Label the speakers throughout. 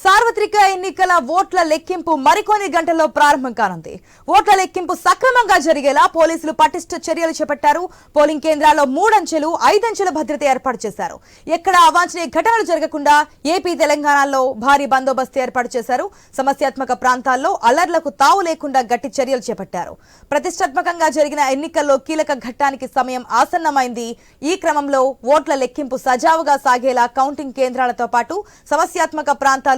Speaker 1: సార్వత్రిక ఎన్నికల ఓట్ల లెక్కింపు మరికొన్ని గంటల్లో ప్రారంభం కానుంది. ఓట్ల లెక్కింపు సక్రమంగా జరిగేలా పోలీసులు పటిష్ట చర్యలు చేపట్టారు. పోలింగ్ కేంద్రాల్లో మూడంచెలు ఐదంచెల భద్రత ఏర్పాటు చేశారు. ఎక్కడ అవాంఛనీయ ఘటనలు జరగకుండా ఏపీ తెలంగాణలో భారీ బందోబస్తు ఏర్పాటు చేశారు. సమస్యాత్మక ప్రాంతాల్లో అలర్లకు తావు లేకుండా గట్టి చర్యలు చేపట్టారు. ప్రతిష్టాత్మకంగా జరిగిన ఎన్నికల్లో కీలక ఘట్టానికి సమయం ఆసన్నమైంది. ఈ క్రమంలో ఓట్ల లెక్కింపు సజావుగా సాగేలా కౌంటింగ్ కేంద్రాలతో పాటు సమస్యాత్మక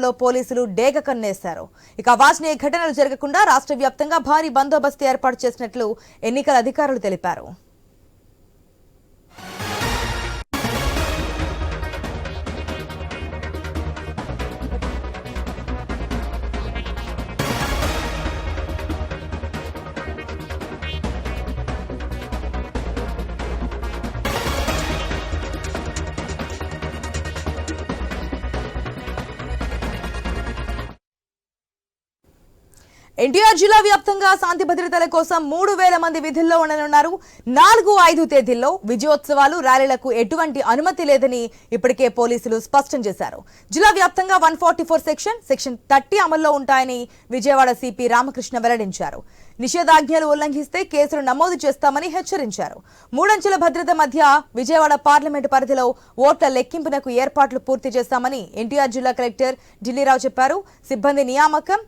Speaker 1: జిల్లాలో పోలీసులు డేగ కన్నేశారు. ఇక అవాంఛనీయ ఘటనలు జరగకుండా రాష్ట్ర వ్యాప్తంగా భారీ బందోబస్తు ఏర్పాటు చేసినట్లు ఎన్నికల అధికారులు తెలిపారు. ఎన్టీఆర్ జిల్లా వ్యాప్తంగా శాంతి భద్రతల కోసం మూడు వేల మంది విధుల్లో ఉండనున్నారు. నాలుగు ఐదు తేదీల్లో విజయోత్సవాలు ర్యాలీలకు ఎటువంటి అనుమతి లేదని ఇప్పటికే పోలీసులు స్పష్టం చేశారు. జిల్లా వ్యాప్తంగా one forty four section section thirty అమల్లో ఉంటాయని విజయవాడ సిపి రామకృష్ణ వెల్లడించారు. నిషేధాజ్ఞలు ఉల్లంఘిస్తే కేసులు నమోదు చేస్తామని హెచ్చరించారు. మూడంచెల భద్రత మధ్య విజయవాడ పార్లమెంటు పరిధిలో ఓట్ల లెక్కింపునకు ఏర్పాట్లు పూర్తి చేస్తామని ఎన్టీఆర్ జిల్లా కలెక్టర్ ఢిల్లీరావు చెప్పారు. సిబ్బంది నియామకం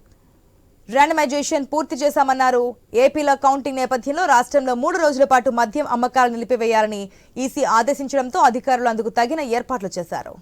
Speaker 1: ర్యాండమైజేషన్ పూర్తి చేశామన్నారు. ఏపీలో కౌంటింగ్ నేపథ్యంలో రాష్ట్రంలో మూడు రోజుల పాటు మద్యం అమ్మకాలు నిలిపివేయాలని ఈసీ ఆదేశించడంతో అధికారులు అందుకు తగిన ఏర్పాట్లు చేశారు.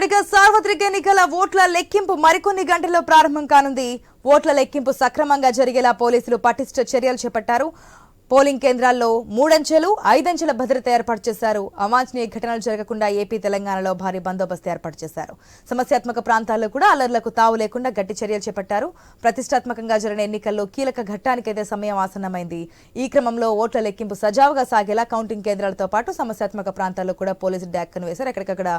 Speaker 1: రోడిగా సార్వత్రిక ఎన్నికల ఓట్ల లెక్కింపు మరికొన్ని గంటల్లో ప్రారంభం కానుంది. ఓట్ల లెక్కింపు సక్రమంగా జరిగేలా పోలీసులు పటిష్ట చర్యలు చేపట్టారు. పోలింగ్ కేంద్రాల్లో మూడంచెలు ఐదంచెల భద్రత ఏర్పాటు చేశారు. అవాంఛనీయ ఘటనలు జరగకుండా ఏపీ తెలంగాణలో భారీ బందోబస్తు ఏర్పాటు చేశారు. సమస్యాత్మక ప్రాంతాల్లో కూడా అలర్లకు తావు లేకుండా గట్టి చర్యలు చేపట్టారు. ప్రతిష్టాత్మకంగా జరిగిన ఎన్నికల్లో కీలక ఘట్టానికైతే సమయం ఆసన్నమైంది. ఈ క్రమంలో ఓట్ల లెక్కింపు సజావుగా సాగేలా కౌంటింగ్ కేంద్రాలతో పాటు సమస్యాత్మక ప్రాంతాల్లో కూడా పోలీసులు డాక్కను వేశారు. ఎక్కడికక్కడ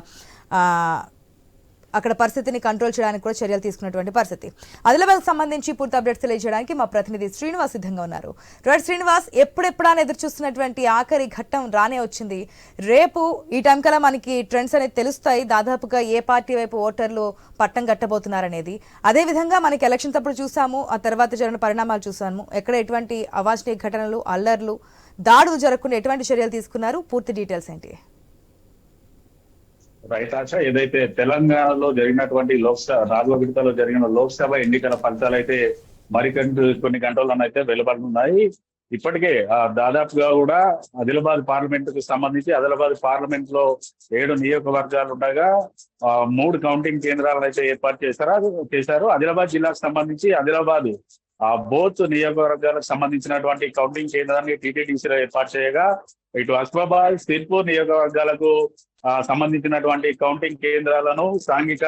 Speaker 1: అక్కడ పరిస్థితిని కంట్రోల్ చేయడానికి కూడా చర్యలు తీసుకున్నటువంటి పరిస్థితి. ఆదిలాబాద్ సంబంధించి పూర్తి అప్డేట్స్ తెలియజేయడానికి మా ప్రతినిధి శ్రీనివాస్ సిద్ధంగా ఉన్నారు. రైట్ శ్రీనివాస్ ఎప్పుడెప్పుడని ఎదురు చూస్తున్నటువంటి ఆఖరి ఘట్టం రానే వచ్చింది. రేపు ఈ టైం కల్లా మనకి ట్రెండ్స్ అనేది తెలుస్తాయి. దాదాపుగా ఏ పార్టీ వైపు ఓటర్లు పట్టం కట్టబోతున్నారనేది. అదేవిధంగా మనకి ఎలక్షన్స్ అప్పుడు చూసాము. ఆ తర్వాత జరిగిన పరిణామాలు చూసాము. ఎక్కడ ఎటువంటి అవాంఛనీయ ఘటనలు అల్లర్లు దాడులు జరగకుండా ఎటువంటి చర్యలు తీసుకున్నారు? పూర్తి డీటెయిల్స్ ఏంటి?
Speaker 2: రైట్ ఏదైతే తెలంగాణలో జరిగినటువంటి లోక్సభ నాలుగో విడతలో జరిగిన లోక్సభ ఎన్నికల ఫలితాలు అయితే మరికొన్ని కొన్ని గంటల్లోనైతే వెలువడుతున్నాయి. ఇప్పటికే దాదాపుగా కూడా ఆదిలాబాద్ పార్లమెంట్కు సంబంధించి ఆదిలాబాద్ పార్లమెంట్లో ఏడు నియోజకవర్గాలు ఉండగా ఆ, మూడు కౌంటింగ్ కేంద్రాలను అయితే ఏర్పాటు చేశారు. చేశారు. ఆదిలాబాద్ జిల్లాకు సంబంధించి ఆదిలాబాద్ ఆ బోత్ నియోజకవర్గాలకు సంబంధించినటువంటి కౌంటింగ్ కేంద్రాన్ని టీటీడీసీలో ఏర్పాటు చేయగా ఇటు అస్మాబాద్ సిర్పూర్ నియోజకవర్గాలకు సంబంధించినటువంటి కౌంటింగ్ కేంద్రాలను సాంఘిక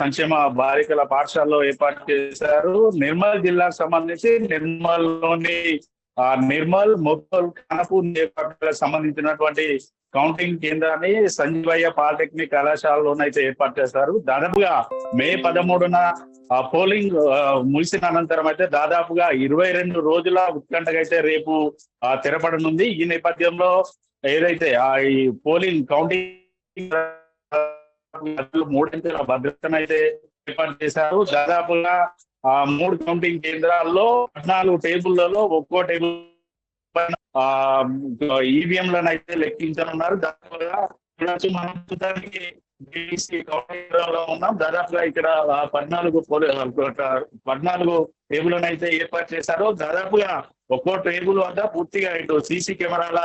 Speaker 2: సంక్షేమ బాలికల పాఠశాలలో ఏర్పాటు చేశారు. నిర్మల్ జిల్లాకు సంబంధించి నిర్మల్లోని నిర్మల్ మొత్తల్ ఖానపూర్ నియోజకవర్గాలకు సంబంధించినటువంటి కౌంటింగ్ కేంద్రాన్ని సంజీవయ్య పాలిటెక్నిక్ కళాశాలలోనైతే ఏర్పాటు చేశారు దాదాపుగా మే పదమూడున పోలింగ్ ముగిసిన అనంతరం అయితే దాదాపుగా ఇరవై రెండు రోజుల ఉత్కంఠకైతే రేపు తెరపడనుంది. ఈ నేపథ్యంలో ఏదైతే ఆ ఈ పోలింగ్ కౌంటింగ్ మూడింటిల భద్రతను అయితే ఏర్పాటు చేశారు. దాదాపుగా ఆ మూడు కౌంటింగ్ కేంద్రాల్లో పద్నాలుగు టేబుల్లలో ఒక్కో టేబుల్ ఈవీఎం ఆ అయితే లెక్కించనున్నారు. దాదాపుగా చూడొచ్చు మనం చూడడానికి లో ఉన్నాం. దాదాపుగా ఇక్కడ పద్నాలుగు పద్నాలుగు టేబుల్ని అయితే ఏర్పాటు చేశారు. దాదాపుగా ఒక్కో టేబుల్ వద్ద పూర్తిగా ఇటు సీసీ కెమెరాల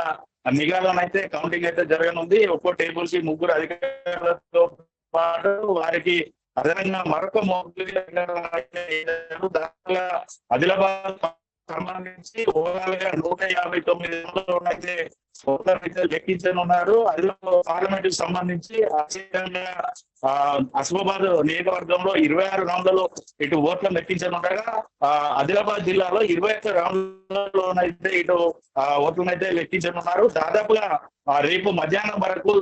Speaker 2: నిఘాలోనైతే కౌంటింగ్ అయితే జరగనుంది. ఒక్కో టేబుల్కి ముగ్గురు అధికారులతో పాటు వారికి అదనంగా మరొక ముగ్గురు దాదాపుగా ఆదిలాబాద్ సంబంధించి ఓవరాల్గా నూట యాభై తొమ్మిది అయితే అయితే లెక్కించనున్నారు. అందులో పార్లమెంట్కి సంబంధించి అత్యంతంగా ఆ, నియోజకవర్గంలో ఇరవై ఆరు రౌండ్లలో ఇటు ఓట్లను లెక్కించనుండగా ఆ, ఆదిలాబాద్ జిల్లాలో ఇరవై ఒక్క రౌండ్లలోనైతే ఇటు ఆ, ఓట్లను అయితే లెక్కించనున్నారు. దాదాపుగా రేపు మధ్యాహ్నం వరకు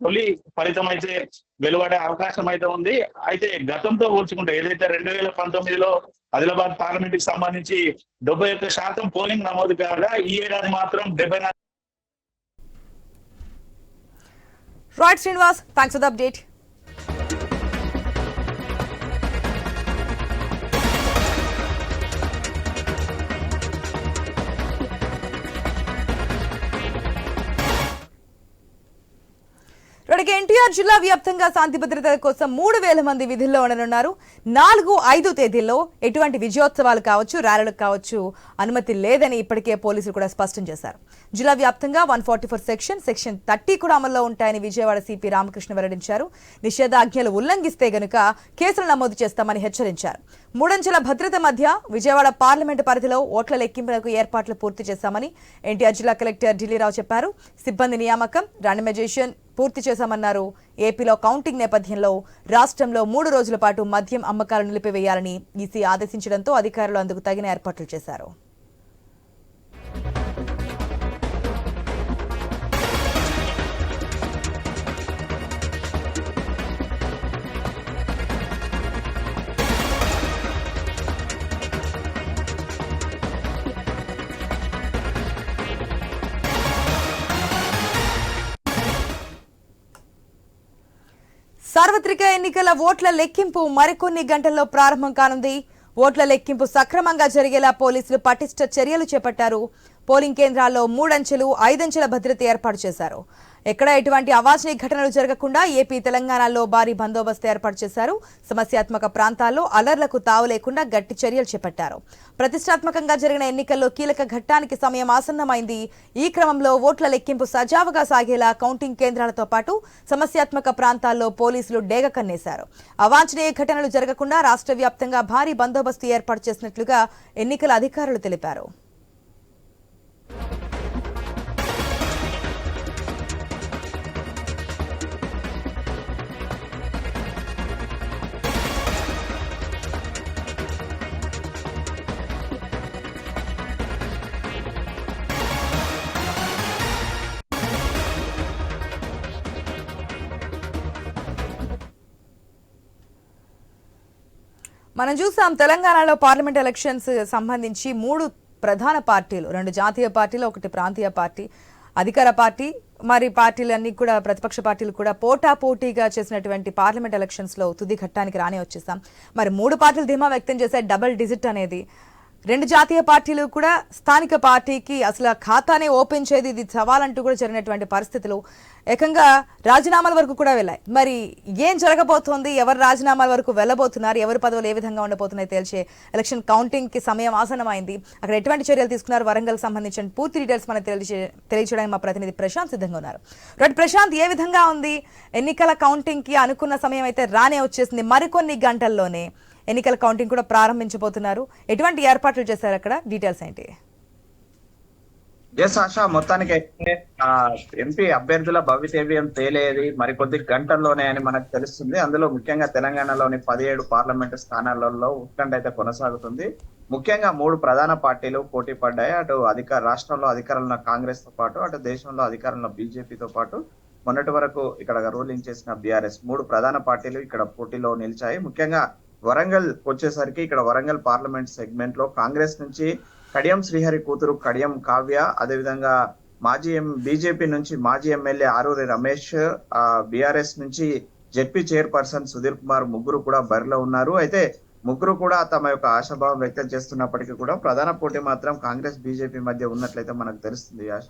Speaker 2: తొలి ఫలితం అయితే వెలువడే అవకాశం అయితే ఉంది. అయితే గతంతో పోల్చుకుంటే ఏదైతే రెండు వేల పంతొమ్మిదిలో ఆదిలాబాద్ పార్లమెంట్కి సంబంధించి డెబ్బై ఒక్క శాతం పోలింగ్ నమోదు కాగా ఈ ఏడాది మాత్రం డెబ్బై నాలుగు
Speaker 1: right Srinivas thanks for the update ఇప్పటికే ఎన్టీఆర్ జిల్లా వ్యాప్తంగా శాంతి భద్రతల కోసం మూడు వేల మంది విధుల్లో ఉండనున్నారు. నాలుగు ఐదు తేదీల్లో ఎటువంటి విజయోత్సవాలు కావచ్చు ర్యాలీలకు కావచ్చు అనుమతి లేదని ఇప్పటికే పోలీసులు కూడా స్పష్టం చేశారు. జిల్లా వ్యాప్తంగా one forty four section section thirty కూడా అమల్లో ఉంటాయని విజయవాడ సిపి రామకృష్ణ వెల్లడించారు. నిషేధాజ్ఞలు ఉల్లంఘిస్తే గనుక కేసులు నమోదు చేస్తామని హెచ్చరించారు. మూడంచెల భద్రత మధ్య విజయవాడ పార్లమెంటు పరిధిలో ఓట్ల లెక్కింపులకు ఏర్పాట్లు పూర్తి చేశామని ఎన్టీఆర్ జిల్లా కలెక్టర్ ఢిల్లీరావు చెప్పారు. సిబ్బంది నియామకం రాండమైజేషన్ పూర్తి చేశామన్నారు. ఏపీలో కౌంటింగ్ నేపథ్యంలో రాష్ట్రంలో మూడు రోజుల పాటు మద్యం అమ్మకాలు నిలిపివేయాలని ఈసీ ఆదేశించడంతో అధికారులు అందుకు తగిన ఏర్పాట్లు చేశారు. సార్వత్రిక ఎన్నికల ఓట్ల లెక్కింపు మరికొన్ని గంటల్లో ప్రారంభం కానుంది. ఓట్ల లెక్కింపు సక్రమంగా జరిగేలా పోలీసులు పటిష్ట చర్యలు చేపట్టారు. పోలింగ్ కేంద్రాల్లో మూడంచెలు ఐదంచెల భద్రత ఏర్పాటు చేశారు. ఎక్కడ ఎటువంటి అవాంఛనీయ ఘటనలు జరగకుండా ఏపీ తెలంగాణలో భారీ బందోబస్తు ఏర్పాటు చేశారు. సమస్యాత్మక ప్రాంతాల్లో అలర్లకు తావు లేకుండా గట్టి చర్యలు చేపట్టారు. ప్రతిష్టాత్మకంగా జరిగిన ఎన్నికల్లో కీలక ఘట్టానికి సమయం ఆసన్నమైంది. ఈ క్రమంలో ఓట్ల లెక్కింపు సజావుగా సాగేలా కౌంటింగ్ కేంద్రాలతో పాటు సమస్యాత్మక ప్రాంతాల్లో పోలీసులు డేగ కన్నేశారు. అవాంఛనీయ ఘటనలు జరగకుండా రాష్ట్ర వ్యాప్తంగా భారీ బందోబస్తు ఏర్పాటు చేసినట్లుగా ఎన్నికల అధికారులు తెలిపారు. మనం చూసాం తెలంగాణలో పార్లమెంట్ ఎలక్షన్స్ సంబంధించి మూడు ప్రధాన పార్టీలు రెండు జాతీయ పార్టీలు ఒకటి ప్రాంతీయ పార్టీ అధికార పార్టీ మరి పార్టీలన్నీ కూడా ప్రతిపక్ష పార్టీలు కూడా పోటా పోటీగా చేసినటువంటి పార్లమెంట్ ఎలక్షన్స్లో తుది ఘట్టానికి రాని వచ్చేసాం. మరి మూడు పార్టీలు ధీమా వ్యక్తం చేసే డబుల్ డిజిట్ అనేది. రెండు జాతీయ పార్టీలు కూడా స్థానిక పార్టీకి అసలు ఆ ఖాతానే ఓపెన్ చేయదు ఇది సవాలంటూ కూడా జరిగినటువంటి పరిస్థితులు ఏకంగా రాజీనామాల వరకు కూడా వెళ్ళాయి. మరి ఏం జరగబోతోంది? ఎవరు రాజీనామాల వరకు వెళ్ళబోతున్నారు? ఎవరి పదవులు ఏ విధంగా ఉండబోతున్నాయి తేల్చే ఎలక్షన్ కౌంటింగ్కి సమయం ఆసనమైంది అక్కడ ఎటువంటి చర్యలు తీసుకున్నారు? వరంగల్ సంబంధించిన పూర్తి డీటెయిల్స్ మనకు తెలియజే తెలియజేయడానికి మా ప్రతినిధి ప్రశాంత్ సిద్ధంగా ఉన్నారు. రెడ్ ప్రశాంత్ ఏ విధంగా ఉంది? ఎన్నికల కౌంటింగ్కి అనుకున్న సమయం అయితే రానే వచ్చేసింది. మరికొన్ని గంటల్లోనే ఎన్నికల కౌంటింగ్ కూడా ప్రారంభించబోతున్నారు. ఎటువంటి ఏర్పాట్లు చేశారు అక్కడ? డీటెయిల్స్ ఏంటి?
Speaker 3: ఎస్ ఆశ మొత్తానికి అయితే ఎంపీ అభ్యర్థుల భవితవ్యం తేలేది మరికొద్ది గంటల్లోనే అని మనకు తెలుస్తుంది. అందులో ముఖ్యంగా తెలంగాణలోని పదిహేడు పార్లమెంటు స్థానాలలో ఉత్కంఠ అయితే కొనసాగుతుంది. ముఖ్యంగా మూడు ప్రధాన పార్టీలు పోటీ పడ్డాయి. అటు అధికార రాష్ట్రంలో అధికారంలో ఉన్న కాంగ్రెస్తో పాటు అటు దేశంలో అధికారంలో బీజేపీతో పాటు. మొన్నటి వరకు ఇక్కడ రూలింగ్ చేసిన బీఆర్ఎస్ మూడు ప్రధాన పార్టీలు ఇక్కడ పోటీలో నిలిచాయి. ముఖ్యంగా వరంగల్ వచ్చేసరికి ఇక్కడ వరంగల్ పార్లమెంట్ సెగ్మెంట్లో కాంగ్రెస్ నుంచి కడియం శ్రీహరి కూతురు కడియం కావ్య అదేవిధంగా మాజీ ఎం బీజేపీ నుంచి మాజీ ఎమ్మెల్యే ఆరూరి రమేష్ ఆ బీఆర్ఎస్ నుంచి జెడ్పీ చైర్పర్సన్ సుధీర్ కుమార్ ముగ్గురు కూడా బరిలో ఉన్నారు. అయితే ముగ్గురు కూడా తమ యొక్క ఆశాభావం వ్యక్తం చేస్తున్నప్పటికీ కూడా ప్రధాన పోటీ మాత్రం కాంగ్రెస్ బీజేపీ మధ్య ఉన్నట్లయితే మనకు తెలుస్తుంది ఆశ.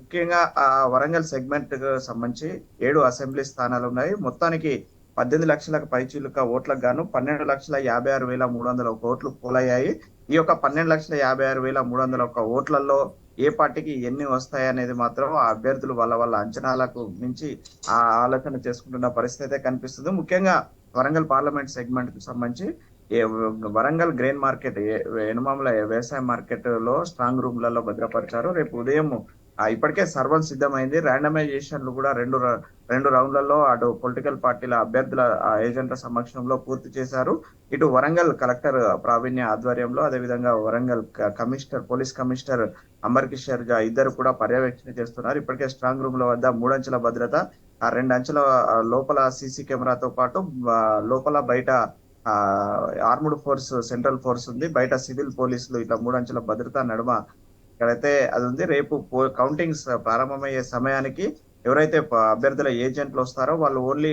Speaker 3: ముఖ్యంగా ఆ వరంగల్ సెగ్మెంట్ సంబంధించి ఏడు అసెంబ్లీ స్థానాలు ఉన్నాయి. మొత్తానికి పద్దెనిమిది లక్షలకు పైచీలుక ఓట్లకు గాను పన్నెండు లక్షల యాభై ఆరు వేల మూడు వందల ఒక ఓట్లు పోలయ్యాయి. ఈ యొక్క పన్నెండు లక్షల యాభై ఆరు వేల మూడు వందల ఒక ఓట్లలో ఏ పార్టీకి ఎన్ని వస్తాయనేది మాత్రం ఆ అభ్యర్థులు వాళ్ళ వాళ్ళ అంచనాలకు మించి ఆ ఆలోచన చేసుకుంటున్న పరిస్థితి అయితే కనిపిస్తుంది. ముఖ్యంగా వరంగల్ పార్లమెంట్ సెగ్మెంట్కు సంబంధించి ఏ వరంగల్ గ్రెయిన్ మార్కెట్ ఏ- ఎనుమాముల వ్యవసాయ మార్కెట్లో స్ట్రాంగ్ రూమ్లలో భద్రపరిచారు. రేపు ఉదయం ఇప్పటికే సర్వం సిద్ధమైంది. ర్యాండమైజేషన్లు కూడా రెండు రెండు రౌండ్లలో అటు పొలిటికల్ పార్టీల అభ్యర్థుల ఏజెంట్ల సమక్షంలో పూర్తి చేశారు. ఇటు వరంగల్ కలెక్టర్ ప్రావీణ్య ఆధ్వర్యంలో అదేవిధంగా Warangal commissioner police commissioner Ambar Kishore Jha ఇద్దరు కూడా పర్యవేక్షణ చేస్తున్నారు. ఇప్పటికే స్ట్రాంగ్ రూమ్ వద్ద మూడంచెల భద్రత ఆ రెండు అంచెల లోపల సీసీ కెమెరాతో పాటు లోపల బయట ఆర్ముడ్ ఫోర్స్ సెంట్రల్ ఫోర్స్ ఉంది. బయట సివిల్ పోలీసులు ఇట్లా మూడంచెల భద్రత నడుమ ఇక్కడైతే అది ఉంది. రేపు కౌంటింగ్స్ ప్రారంభమయ్యే సమయానికి ఎవరైతే అభ్యర్థుల ఏజెంట్లు వస్తారో వాళ్ళు ఓన్లీ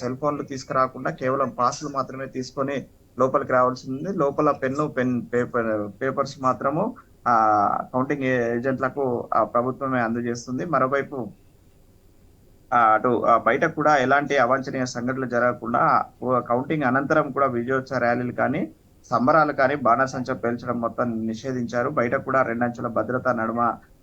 Speaker 3: సెల్ ఫోన్లు తీసుకురాకుండా కేవలం పాస్లు మాత్రమే తీసుకొని లోపలికి రావాల్సి ఉంది. లోపల పెన్ను పెన్ పేపర్ పేపర్స్ మాత్రము ఆ కౌంటింగ్ ఏజెంట్లకు ఆ ప్రభుత్వమే అందజేస్తుంది. మరోవైపు అటు బయట కూడా ఎలాంటి అవాంఛనీయ సంఘటనలు జరగకుండా కౌంటింగ్ అనంతరం కూడా విజయోత్సవ ర్యాలీలు కానీ సంబరాలు కానీ బాణాసంచా పేల్చడం మొత్తం నిషేధించారు. బయట కూడా రెండంచెల భద్రత నడుమ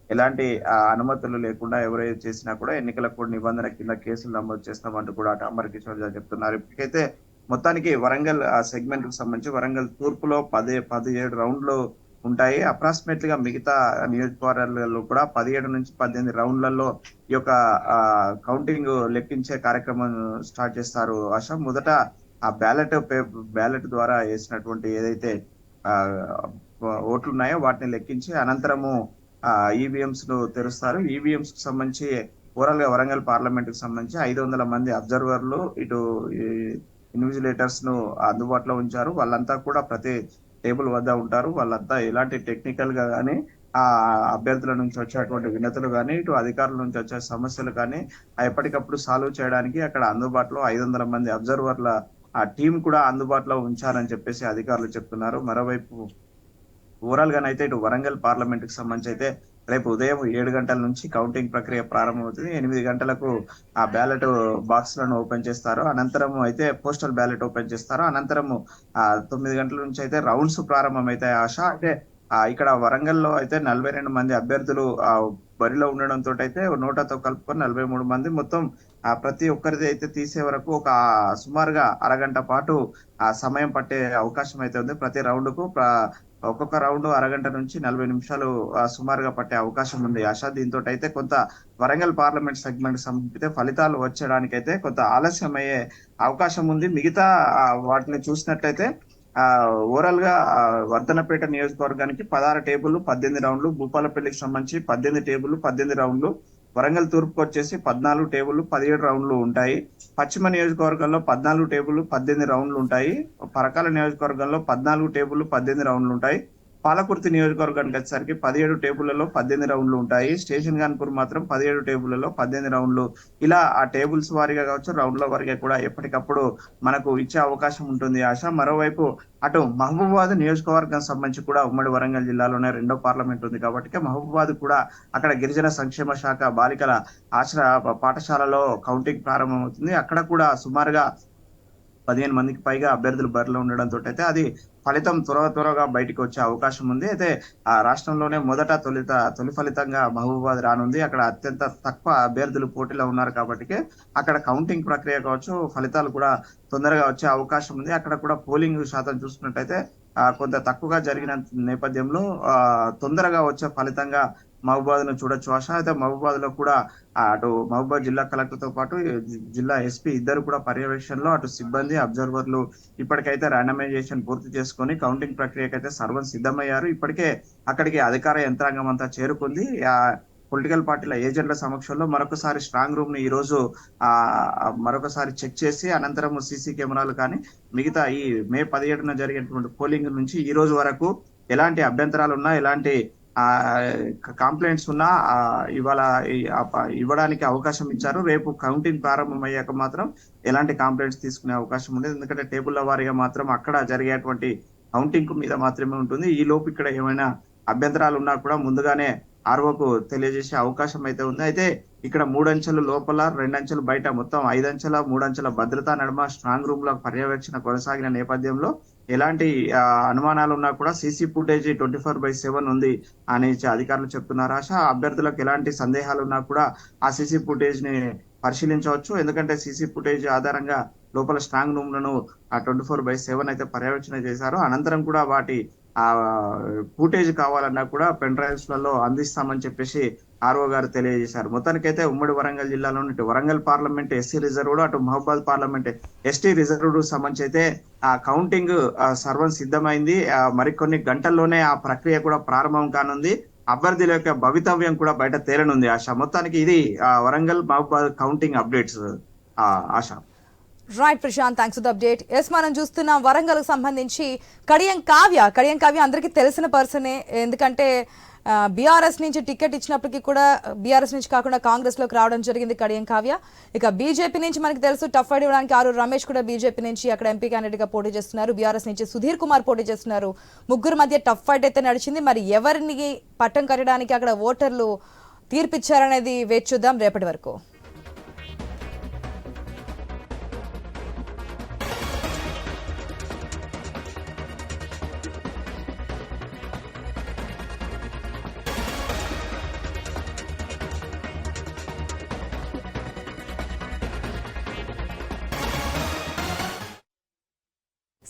Speaker 3: ఎలాంటి అనుమతులు లేకుండా ఎవరైతే చేసినా కూడా ఎన్నికల కోడ్ నిబంధన కింద కేసులు నమోదు చేస్తామంటూ కూడా అటు అమర్ కిషోర్ చెప్తున్నారు. ఇప్పటికైతే మొత్తానికి వరంగల్ సెగ్మెంట్కు సంబంధించి వరంగల్ తూర్పులో పదే పదిహేడు రౌండ్లు ఉంటాయి. అప్రాక్సిమేట్గా మిగతా నియోజకవర్గాలలో కూడా పదిహేడు నుంచి పద్దెనిమిది రౌండ్లలో ఈ యొక్క కౌంటింగ్ లెక్కించే కార్యక్రమం స్టార్ట్ చేస్తారు. ఆశ మొదట ఆ బ్యాలెట్ బ్యాలెట్ ద్వారా వేసినటువంటి ఏదైతే ఓట్లు ఉన్నాయో వాటిని లెక్కించి అనంతరము ఈవీఎంస్ను తెరుస్తారు. ఈవీఎంస్కు సంబంధించి ఓవరాల్గా వరంగల్ పార్లమెంట్కు సంబంధించి ఐదు వందల మంది అబ్జర్వర్లు ఇటు ఇన్విజిలేటర్స్ను అందుబాటులో ఉంచారు. వాళ్ళంతా కూడా ప్రతి టేబుల్ వద్ద ఉంటారు. వాళ్ళంతా ఎలాంటి టెక్నికల్గా కానీ ఆ అభ్యర్థుల నుంచి వచ్చేటువంటి వినతులు కానీ ఇటు అధికారుల నుంచి వచ్చే సమస్యలు కానీ ఎప్పటికప్పుడు సాల్వ్ చేయడానికి అక్కడ అందుబాటులో ఐదు వందల మంది అబ్జర్వర్ల ఆ టీం కూడా అందుబాటులో ఉంచారని చెప్పేసి అధికారులు చెప్తున్నారు. మరోవైపు ఓవరాల్ గానైతే ఇటు వరంగల్ పార్లమెంట్కి సంబంధించి అయితే రేపు ఉదయం ఏడు గంటల నుంచి కౌంటింగ్ ప్రక్రియ ప్రారంభమవుతుంది. ఎనిమిది గంటలకు ఆ బ్యాలెట్ బాక్స్లను ఓపెన్ చేస్తారు. అనంతరం అయితే పోస్టల్ బ్యాలెట్ ఓపెన్ చేస్తారు. అనంతరం ఆ తొమ్మిది గంటల నుంచి అయితే రౌండ్స్ ప్రారంభమైతాయి ఆశ. అంటే ఇక్కడ వరంగల్లో అయితే నలభై రెండు మంది అభ్యర్థులు బరిలో ఉండడంతో అయితే నోటాతో కలుపుకొని నలభై మూడు మంది మొత్తం ఆ ప్రతి ఒక్కరిది అయితే తీసే వరకు ఒక సుమారుగా అరగంట పాటు ఆ సమయం పట్టే అవకాశం అయితే ఉంది. ప్రతి రౌండ్కు ఒక్కొక్క రౌండ్ అరగంట నుంచి నలభై నిమిషాలు సుమారుగా పట్టే అవకాశం ఉంది. ఆశ దీంతో అయితే కొంత వరంగల్ పార్లమెంట్ సెగ్మెంట్ సంబంధించి ఫలితాలు వచ్చడానికి కొంత ఆలస్యం అయ్యే అవకాశం ఉంది. మిగతా వాటిని చూసినట్లయితే ఓవరాల్గా వర్ధనపేట నియోజకవర్గానికి పదహారు టేబుల్ పద్దెనిమిది రౌండ్లు భూపాలపల్లికి సంబంధించి పద్దెనిమిది టేబుల్ పద్దెనిమిది రౌండ్లు వరంగల్ తూర్పుకు వచ్చేసి పద్నాలుగు టేబుల్ పదిహేడు రౌండ్లు ఉంటాయి. పశ్చిమ నియోజకవర్గంలో పద్నాలుగు టేబుల్ పద్దెనిమిది రౌండ్లు ఉంటాయి. పరకాల నియోజకవర్గంలో పద్నాలుగు టేబుల్ పద్దెనిమిది రౌండ్లు ఉంటాయి. పాలకుర్తి నియోజకవర్గానికి వచ్చేసరికి పదిహేడు టేబుల్లలో పద్దెనిమిది రౌండ్లు ఉంటాయి. స్టేషన్ కాన్పూర్ మాత్రం పదిహేడు టేబుల్లలో పద్దెనిమిది రౌండ్లు. ఇలా ఆ టేబుల్స్ వారీగా కావచ్చు రౌండ్ల వారిగా కూడా ఎప్పటికప్పుడు మనకు ఇచ్చే అవకాశం ఉంటుంది ఆశ. మరోవైపు అటు మహబూబాబాద్ నియోజకవర్గం సంబంధించి కూడా ఉమ్మడి వరంగల్ జిల్లాలోనే రెండో పార్లమెంట్ ఉంది కాబట్టి మహబూబాబాద్ కూడా అక్కడ గిరిజన సంక్షేమ శాఖ బాలికల ఆశ్ర పాఠశాలలో కౌంటింగ్ ప్రారంభమవుతుంది. అక్కడ కూడా సుమారుగా పదిహేను మందికి పైగా అభ్యర్థులు బరిలో ఉండడంతో అయితే అది ఫలితం త్వర త్వరగా బయటికి వచ్చే అవకాశం ఉంది. అయితే ఆ రాష్ట్రంలోనే మొదట తొలిత తొలి ఫలితంగా మహబూబాద్ రానుంది. అక్కడ అత్యంత తక్కువ అభ్యర్థులు పోటీలో ఉన్నారు కాబట్టి అక్కడ కౌంటింగ్ ప్రక్రియ కావచ్చు ఫలితాలు కూడా తొందరగా వచ్చే అవకాశం ఉంది. అక్కడ కూడా పోలింగ్ శాతం చూసుకున్నట్టయితే కొంత తక్కువగా జరిగిన నేపథ్యంలో ఆ, తొందరగా వచ్చే ఫలితంగా మహబూబాద్ను చూడొచ్చు ఆశ. అయితే మహబూబాద్లో కూడా అటు మహబూబాద్ జిల్లా కలెక్టర్తో పాటు జిల్లా ఎస్పీ ఇద్దరు కూడా పర్యవేక్షణలో అటు సిబ్బంది అబ్జర్వర్లు ఇప్పటికైతే ర్యాండమైజేషన్ పూర్తి చేసుకొని కౌంటింగ్ ప్రక్రియకైతే సర్వం సిద్ధమయ్యారు. ఇప్పటికే అక్కడికి అధికార యంత్రాంగం అంతా చేరుకుంది. ఆ పొలిటికల్ పార్టీల ఏజెంట్ల సమక్షంలో మరొకసారి స్ట్రాంగ్ రూమ్ని ఈ రోజు ఆ మరొకసారి చెక్ చేసి అనంతరం సీసీ కెమెరాలు కానీ మిగతా ఈ మే పదిహేడున జరిగినటువంటి పోలింగ్ నుంచి ఈ రోజు వరకు ఎలాంటి అభ్యంతరాలు ఉన్నా ఎలాంటి కంప్లైంట్స్ ఉన్నా ఇవాళ ఇవ్వడానికి అవకాశం ఇచ్చారు. రేపు కౌంటింగ్ ప్రారంభమయ్యాక మాత్రం ఎలాంటి కంప్లైంట్స్ తీసుకునే అవకాశం ఉండదు. ఎందుకంటే టేబుల్ల వారీగా మాత్రం అక్కడ జరిగేటువంటి కౌంటింగ్ మీద మాత్రమే ఉంటుంది. ఈ లోపు ఇక్కడ ఏమైనా అభ్యంతరాలు ఉన్నా కూడా ముందుగానే ఆర్ఓకు తెలియజేసే అవకాశం అయితే ఉంది. అయితే ఇక్కడ మూడంచెలు లోపల రెండంచెలు బయట మొత్తం ఐదంచెల మూడంచెల భద్రతా నడుమ స్ట్రాంగ్ రూమ్లో పర్యవేక్షణ కొనసాగిన నేపథ్యంలో ఎలాంటి అనుమానాలు ఉన్నా కూడా CC footage twenty four by seven ఉంది అని అధికారులు చెప్తున్నారు. ఆశ అభ్యర్థులకు ఎలాంటి సందేహాలు ఉన్నా కూడా ఆ సీసీ ఫుటేజ్ని పరిశీలించవచ్చు. ఎందుకంటే సీసీ ఫుటేజ్ ఆధారంగా లోపల స్ట్రాంగ్ రూమ్లను ఆ ట్వంటీ ఫోర్ బై సెవెన్ అయితే పర్యవేక్షణ చేశారు. అనంతరం కూడా వాటి ఆ ఫూటేజ్ కావాలన్నా కూడా పెన్ డ్రైవ్స్లలో అందిస్తామని చెప్పేసి ఆర్ఓ గారు తెలియజేశారు. మొత్తానికైతే ఉమ్మడి వరంగల్ జిల్లాలో ఇటు వరంగల్ పార్లమెంట్ ఎస్సీ రిజర్వ్డ్ అటు మహబాద్ పార్లమెంట్ ఎస్టీ రిజర్వ్డ్ సంబంధించి అయితే ఆ కౌంటింగ్ సర్వం సిద్ధమైంది. మరికొన్ని గంటల్లోనే ఆ ప్రక్రియ కూడా ప్రారంభం కానుంది. అభ్యర్థుల యొక్క భవితవ్యం కూడా బయట తేలనుంది ఆశ. మొత్తానికి ఇది ఆ, వరంగల్ మహబాద్ counting updates Asha.
Speaker 1: Right Prashant thanks the update yes మనం చూస్తున్నాం వరంగల్ సంబంధించి కడియం కావ్య. కడియం కావ్య అందరికీ తెలిసిన పర్సనే. ఎందుకంటే బీఆర్ఎస్ నుంచి టికెట్ ఇచ్చినప్పటికీ కూడా బీఆర్ఎస్ నుంచి కాకుండా కాంగ్రెస్లోకి రావడం జరిగింది కడియం కావ్య. ఇక బీజేపీ నుంచి మనకి తెలుసు టఫ్ ఫైట్ ఇవ్వడానికి ఆరు రమేష్ కూడా బీజేపీ నుంచి అక్కడ ఎంపీ క్యాండిడేట్గా పోటీ చేస్తున్నారు. బీఆర్ఎస్ నుంచి సుధీర్ కుమార్ పోటీ చేస్తున్నారు. ముగ్గురు మధ్య టఫ్ ఫైట్ అయితే నడిచింది. మరి ఎవరిని పట్టం కట్టడానికి అక్కడ ఓటర్లు తీర్పిచ్చారనేది వేచి చూద్దాం రేపటి వరకు.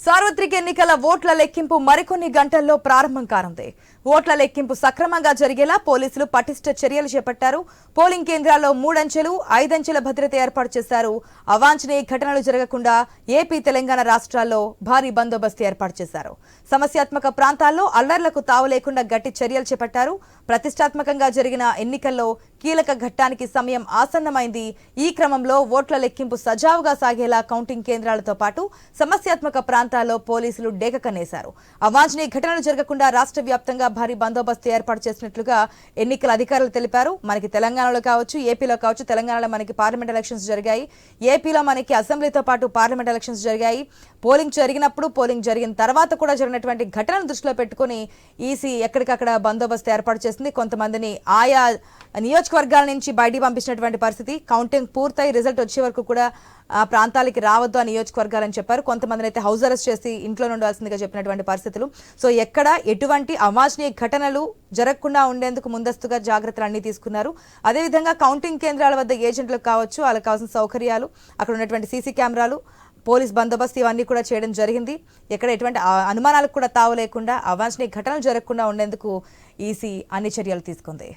Speaker 1: సార్వత్రిక ఎన్నికల ఓట్ల లెక్కింపు మరికొన్ని గంటల్లో ప్రారంభం కానుంది. ఓట్ల లెక్కింపు సక్రమంగా జరిగేలా పోలీసులు పటిష్ట చర్యలు చేపట్టారు. పోలింగ్ కేంద్రాల్లో మూడంచెలు ఐదంచెల భద్రత ఏర్పాటు చేశారు. అవాంఛనీయ ఘటనలు జరగకుండా ఏపీ తెలంగాణ రాష్ట్రాల్లో భారీ బందోబస్తు ఏర్పాటు చేశారు. సమస్యాత్మక ప్రాంతాల్లో అల్లర్లకు తావు లేకుండా గట్టి చర్యలు చేపట్టారు. ప్రతిష్టాత్మకంగా జరిగిన ఎన్నికల్లో కీలక ఘట్టానికి సమయం ఆసన్నమైంది. ఈ క్రమంలో ఓట్ల లెక్కింపు సజావుగా సాగేలా కౌంటింగ్ కేంద్రాలతో పాటు సమస్యాత్మక ప్రాంతాల్లో పోలీసులు డేక కనేశారు అవాంఛనీయ ఘటనలు జరగకుండా రాష్ట్ర వ్యాప్తంగా భారీ బందోబస్తు ఏర్పాటు చేసినట్లుగా ఎన్నికల అధికారులు తెలిపారు. మనకి తెలంగాణలో కావచ్చు ఏపీలో కావచ్చు తెలంగాణలో మనకి పార్లమెంట్ ఎలక్షన్స్ జరిగాయి. ఏపీలో మనకి అసెంబ్లీతో పాటు పార్లమెంట్ ఎలక్షన్స్ జరిగాయి. పోలింగ్ జరిగినప్పుడు పోలింగ్ జరిగిన తర్వాత కూడా జరిగినటువంటి ఘటనను దృష్టిలో పెట్టుకుని ఈసీ ఎక్కడికక్కడ బందోబస్తు ఏర్పాటు చేసింది. కొంతమందిని ఆయా నియోజకవర్గాల నుంచి బయటికి పంపించినటువంటి పరిస్థితి. కౌంటింగ్ పూర్తయి రిజల్ట్ వచ్చే వరకు కూడా ఆ ప్రాంతాలకి రావద్దు ఆ నియోజకవర్గాలని చెప్పారు. కొంతమందిని అయితే హౌస్ అరెస్ట్ చేసి ఇంట్లో ఉండాల్సిందిగా చెప్పినటువంటి పరిస్థితులు. సో ఎక్కడ ఎటువంటి అవాంఛనీయ ఘటనలు జరగకుండా ఉండేందుకు ముందస్తుగా జాగ్రత్తలు అన్ని తీసుకున్నారు. అదేవిధంగా కౌంటింగ్ కేంద్రాల వద్ద ఏజెంట్లకు కావచ్చు వాళ్ళకి కావాల్సిన సౌకర్యాలు అక్కడ ఉన్నటువంటి సీసీ కెమెరాలు పోలీస్ బందోబస్తు ఇవన్నీ కూడా చేయడం జరిగింది. ఎక్కడ ఎటువంటి అనుమానాలకు కూడా తావు లేకుండా అవాంఛనీయ ఘటనలు జరగకుండా ఉండేందుకు ఈసీ అన్ని చర్యలు తీసుకుంది.